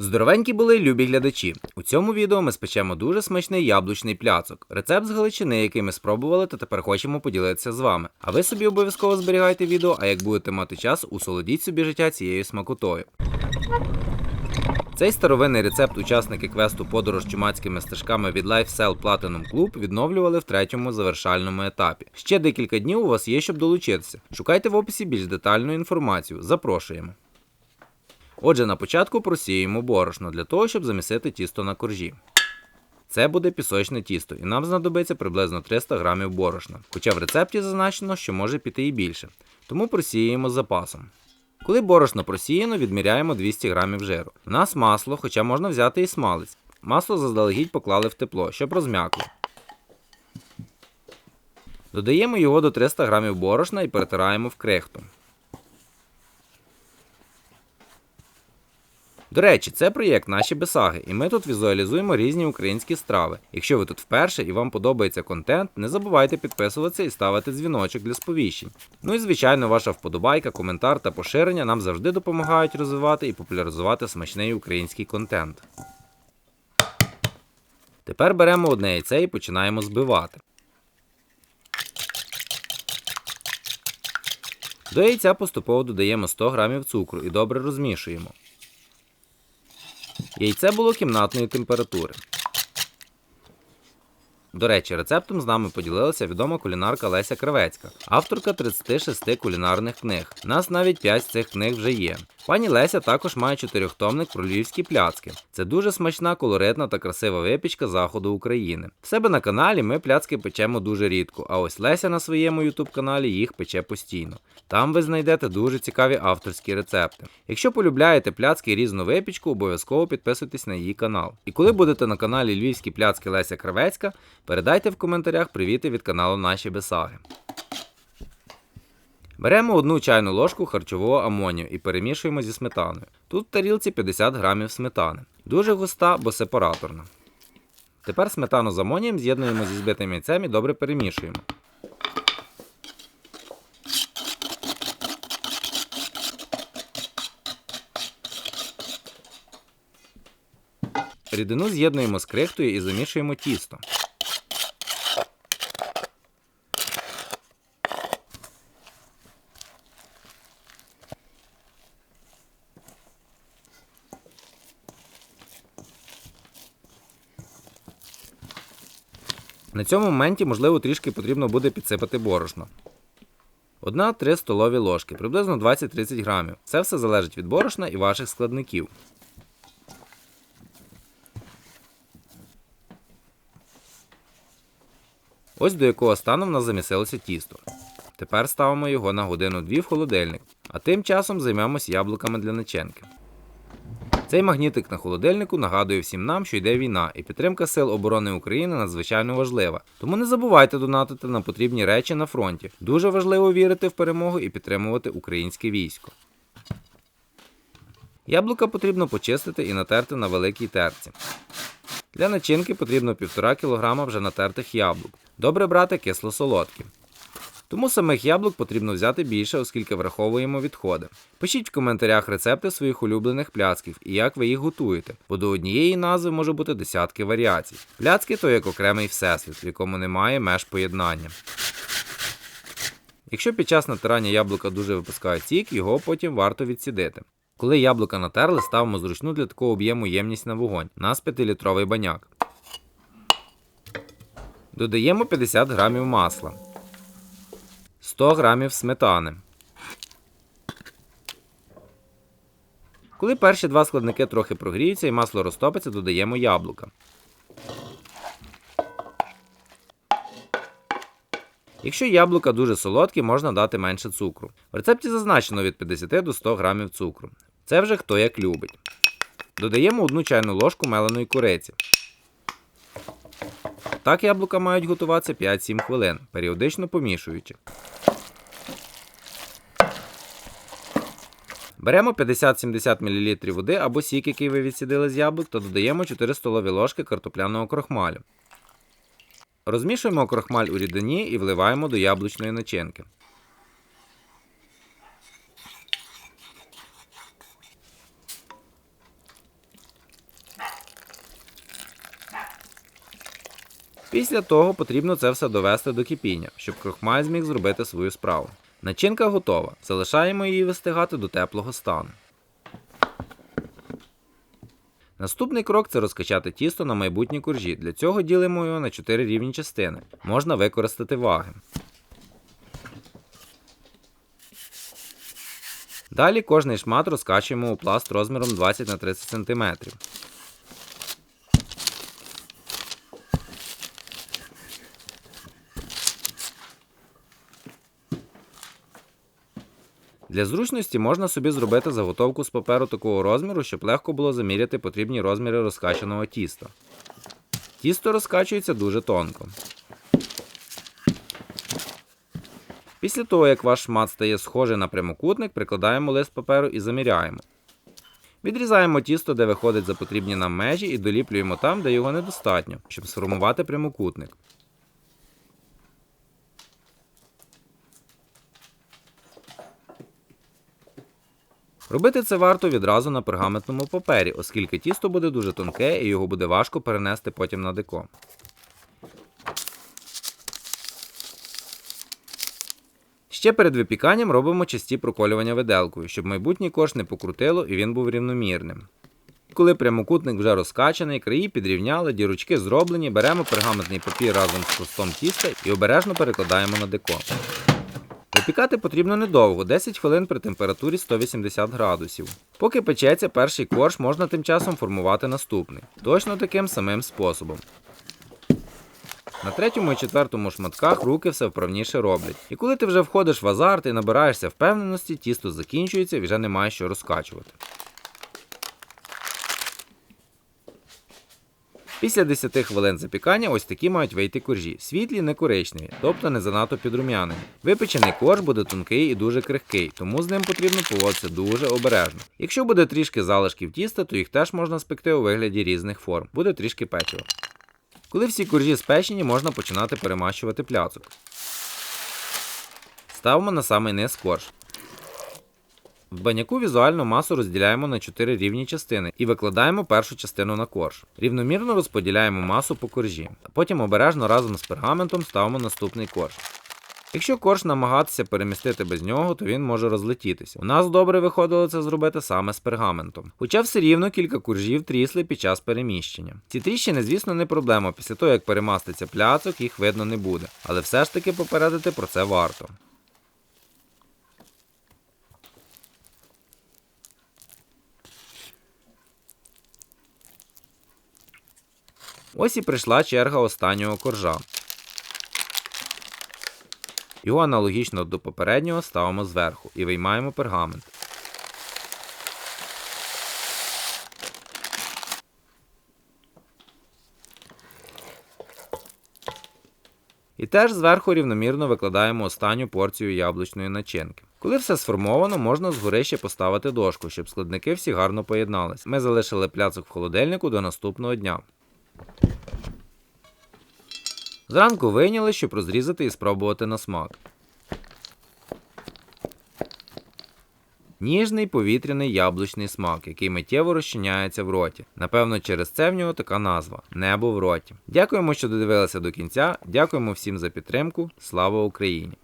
Здоровенькі були любі глядачі. У цьому відео ми спечемо дуже смачний яблучний пляцок. Рецепт з Галичини, який ми спробували, та тепер хочемо поділитися з вами. А ви собі обов'язково зберігайте відео, а як будете мати час, усолодіть собі життя цією смакотою. Цей старовинний рецепт учасники квесту подорож чумацькими стежками від LifeSell Platinum Club відновлювали в третьому завершальному етапі. Ще декілька днів у вас є, щоб долучитися. Шукайте в описі більш детальну інформацію. Запрошуємо. Отже, на початку просіємо борошно для того, щоб замісити тісто на коржі. Це буде пісочне тісто, і нам знадобиться приблизно 300 грамів борошна. Хоча в рецепті зазначено, що може піти і більше, тому просіємо з запасом. Коли борошно просіяно, відміряємо 200 грамів жиру. У нас масло, хоча можна взяти і смалець. Масло заздалегідь поклали в тепло, щоб розм'якло. Додаємо його до 300 грамів борошна і перетираємо в крихту. До речі, це проєкт наші бесаги, і ми тут візуалізуємо різні українські страви. Якщо ви тут вперше і вам подобається контент, не забувайте підписуватися і ставити дзвіночок для сповіщень. Ну і звичайно, ваша вподобайка, коментар та поширення нам завжди допомагають розвивати і популяризувати смачний український контент. Тепер беремо одне яйце і починаємо збивати. До яйця поступово додаємо 100 грамів цукру і добре розмішуємо. Яйце було кімнатної температури. До речі, рецептом з нами поділилася відома кулінарка Леся Кравецька, авторка 36 кулінарних книг. У нас навіть 5 з цих книг вже є. Пані Леся також має чотирьохтомник про львівські пляцки. Це дуже смачна, колоритна та красива випічка заходу України. В себе на каналі ми пляцки печемо дуже рідко, а ось Леся на своєму ютуб каналі їх пече постійно. Там ви знайдете дуже цікаві авторські рецепти. Якщо полюбляєте пляцки і різну випічку, обов'язково підписуйтесь на її канал. І коли будете на каналі Львівські пляцки Леся Кравецька, передайте в коментарях привіти від каналу Наші Бесаги. Беремо одну чайну ложку харчового амонію і перемішуємо зі сметаною. Тут в тарілці 50 грамів сметани. Дуже густа, бо сепараторна. Тепер сметану з амонієм з'єднуємо зі збитим яйцем і добре перемішуємо. Рідину з'єднуємо з крихтою і замішуємо тісто. На цьому моменті, можливо, трішки потрібно буде підсипати борошно. Одна-три столові ложки, приблизно 20-30 грамів. Це все залежить від борошна і ваших складників. Ось до якого стану в нас замісилося тісто. Тепер ставимо його на годину-дві в холодильник, а тим часом займемося яблуками для начинки. Цей магнітик на холодильнику нагадує всім нам, що йде війна, і підтримка Сил оборони України надзвичайно важлива. Тому не забувайте донатити на потрібні речі на фронті. Дуже важливо вірити в перемогу і підтримувати українське військо. Яблука потрібно почистити і натерти на великій терці. Для начинки потрібно 1,5 кг вже натертих яблук. Добре брати кисло-солодкі. Тому самих яблук потрібно взяти більше, оскільки враховуємо відходи. Пишіть в коментарях рецепти своїх улюблених пляцків і як ви їх готуєте, бо до однієї назви може бути десятки варіацій. Пляцки то як окремий всесвіт, в якому немає меж поєднання. Якщо під час натирання яблука дуже випускає сік, його потім варто відсідити. Коли яблука натерли, ставимо зручну для такого об'єму ємність на вогонь. У нас 5-літровий баняк. Додаємо 50 грамів масла. 100 грамів сметани. Коли перші два складники трохи прогріються і масло розтопиться, додаємо яблука. Якщо яблука дуже солодкі, можна дати менше цукру. В рецепті зазначено від 50 до 100 грамів цукру. Це вже хто як любить. Додаємо одну чайну ложку меленої куриці. Так яблука мають готуватися 5-7 хвилин, періодично помішуючи. Беремо 50-70 мл води або сік, який ви відсідили з яблук, та додаємо 4 столові ложки картопляного крохмалю. Розмішуємо крохмаль у рідині і вливаємо до яблучної начинки. Після того потрібно це все довести до кипіння, щоб крохмаль зміг зробити свою справу. Начинка готова. Залишаємо її вистигати до теплого стану. Наступний крок це розкачати тісто на майбутні коржі. Для цього ділимо його на 4 рівні частини. Можна використати ваги. Далі кожний шмат розкачуємо у пласт розміром 20 на 30 см. Для зручності можна собі зробити заготовку з паперу такого розміру, щоб легко було заміряти потрібні розміри розкачаного тіста. Тісто розкачується дуже тонко. Після того, як ваш шмат стає схожий на прямокутник, прикладаємо лист паперу і заміряємо. Відрізаємо тісто, де виходить за потрібні нам межі, і доліплюємо там, де його недостатньо, щоб сформувати прямокутник. Робити це варто відразу на пергаментному папері, оскільки тісто буде дуже тонке і його буде важко перенести потім на деко. Ще перед випіканням робимо часті проколювання виделкою, щоб майбутній корж не покрутило і він був рівномірним. Коли прямокутник вже розкачаний, краї підрівняли, дірочки зроблені, беремо пергаментний папір разом з хрустом тіста і обережно перекладаємо на деко. Випікати потрібно недовго, 10 хвилин при температурі 180 градусів. Поки печеться перший корж, можна тим часом формувати наступний. Точно таким самим способом. На третьому і четвертому шматках руки все вправніше роблять. І коли ти вже входиш в азарт і набираєшся впевненості, тісто закінчується і вже немає що розкачувати. Після 10 хвилин запікання ось такі мають вийти коржі. Світлі, не коричневі, тобто не занадто підрум'янені. Випечений корж буде тонкий і дуже крихкий, тому з ним потрібно поводитися дуже обережно. Якщо буде трішки залишків тіста, то їх теж можна спекти у вигляді різних форм. Буде трішки печива. Коли всі коржі спечені, можна починати перемащувати пляцок. Ставимо на самий низ корж. В баняку візуальну масу розділяємо на 4 рівні частини і викладаємо першу частину на корж. Рівномірно розподіляємо масу по коржі, а потім обережно разом з пергаментом ставимо наступний корж. Якщо корж намагатися перемістити без нього, то він може розлетітися. У нас добре виходило це зробити саме з пергаментом. Хоча все рівно кілька коржів трісли під час переміщення. Ці тріщини, звісно, не проблема. Після того, як перемаститься пляцок, їх видно не буде. Але все ж таки попередити про це варто. Ось і прийшла черга останнього коржа. Його аналогічно до попереднього ставимо зверху і виймаємо пергамент. І теж зверху рівномірно викладаємо останню порцію яблучної начинки. Коли все сформовано, можна згори ще поставити дошку, щоб складники всі гарно поєднались. Ми залишили пляцок в холодильнику до наступного дня. Зранку вийняли, щоб розрізати і спробувати на смак. Ніжний повітряний яблучний смак, який миттєво розчиняється в роті. Напевно, через це в нього така назва небо в роті. Дякуємо, що додивилися до кінця. Дякуємо всім за підтримку. Слава Україні!